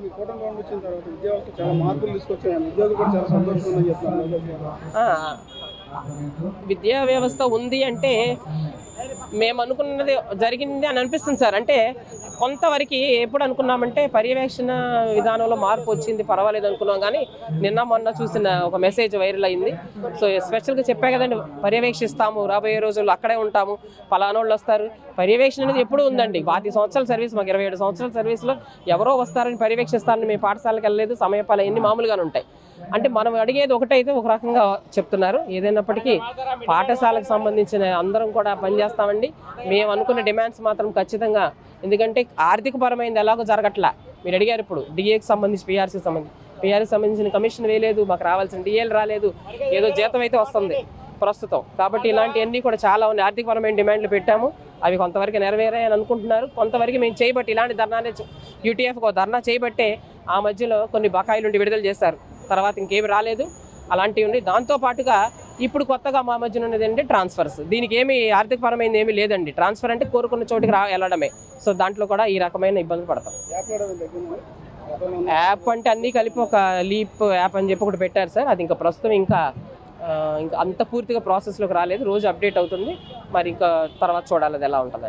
వచ్చిన తర్వాత చాలా మార్పులు తీసుకొచ్చాయి ఉద్యోగులు కూడా చాలా సంతోషంగా చెప్తున్నారు. విద్యా వ్యవస్థ ఉంది అంటే మేము అనుకున్నది జరిగింది అని అనిపిస్తుంది సార్. అంటే కొంతవరకు ఎప్పుడు అనుకున్నామంటే పర్యవేక్షణ విధానంలో మార్పు వచ్చింది పర్వాలేదు అనుకున్నాం కానీ నిన్న మొన్న చూసిన ఒక మెసేజ్ వైరల్ అయింది. సో స్పెషల్గా చెప్పా కదండి పర్యవేక్షిస్తాము రాబోయే రోజుల్లో అక్కడే ఉంటాము పలానోళ్ళు వస్తారు. పర్యవేక్షణ అనేది ఎప్పుడు ఉందండి. పాతి సంవత్సరాల సర్వీస్ మాకు ఇరవై ఏడు సంవత్సరాల సర్వీస్లో ఎవరో వస్తారని పర్యవేక్షిస్తారని మేము పాఠశాలకు వెళ్ళలేదు సమయపాలు అన్ని మామూలుగానే ఉంటాయి. అంటే మనం అడిగేది ఒకటైతే ఒక రకంగా చెప్తున్నారు. ఏదైనప్పటికీ పాఠశాలకు సంబంధించిన అందరం కూడా పనిచేస్తామండి మేము అనుకున్న డిమాండ్స్ మాత్రం ఖచ్చితంగా. ఎందుకంటే ఆర్థిక పరమైనది ఎలాగో జరగట్లా. మీరు అడిగారు ఇప్పుడు డిఏకి సంబంధించి పిఆర్సీకి సంబంధించి. పిఆర్సీ సంబంధించిన కమిషన్ వేయలేదు మాకు రావాల్సిన డిఏలు రాలేదు ఏదో జీతం అయితే వస్తుంది ప్రస్తుతం. కాబట్టి ఇలాంటివన్నీ కూడా చాలా ఉన్నాయి. ఆర్థికపరమైన డిమాండ్లు పెట్టాము. అవి కొంతవరకు నెరవేరాయని అనుకుంటున్నారు. కొంతవరకు మేము చేయబట్టి ఇలాంటి ధర్నానే యూటీఎఫ్ ధర్నా చేయబట్టే ఆ మధ్యలో కొన్ని బకాయిలుండి విడుదల చేశారు. తర్వాత ఇంకేమి రాలేదు. అలాంటివి ఉన్నాయి. దాంతో పాటుగా ఇప్పుడు కొత్తగా మా మధ్యన ఉన్నది అంటే ట్రాన్స్ఫర్స్ దీనికి ఏమి ఆర్థికపరమైనది ఏమీ లేదండి. ట్రాన్స్ఫర్ అంటే కోరుకున్న చోటికి రా వెళ్ళడమే. సో దాంట్లో కూడా ఈ రకమైన ఇబ్బందులు పడతాం. యాప్ అంటే అన్నీ కలిపి ఒక లీప్ యాప్ అని చెప్పి ఒకటి పెట్టారు సార్. అది ఇంకా ప్రస్తుతం ఇంకా ఇంకా అంత పూర్తిగా ప్రాసెస్లోకి రాలేదు. రోజు అప్డేట్ అవుతుంది. మరి ఇంకా తర్వాత చూడాలి అది ఎలా ఉంటుంది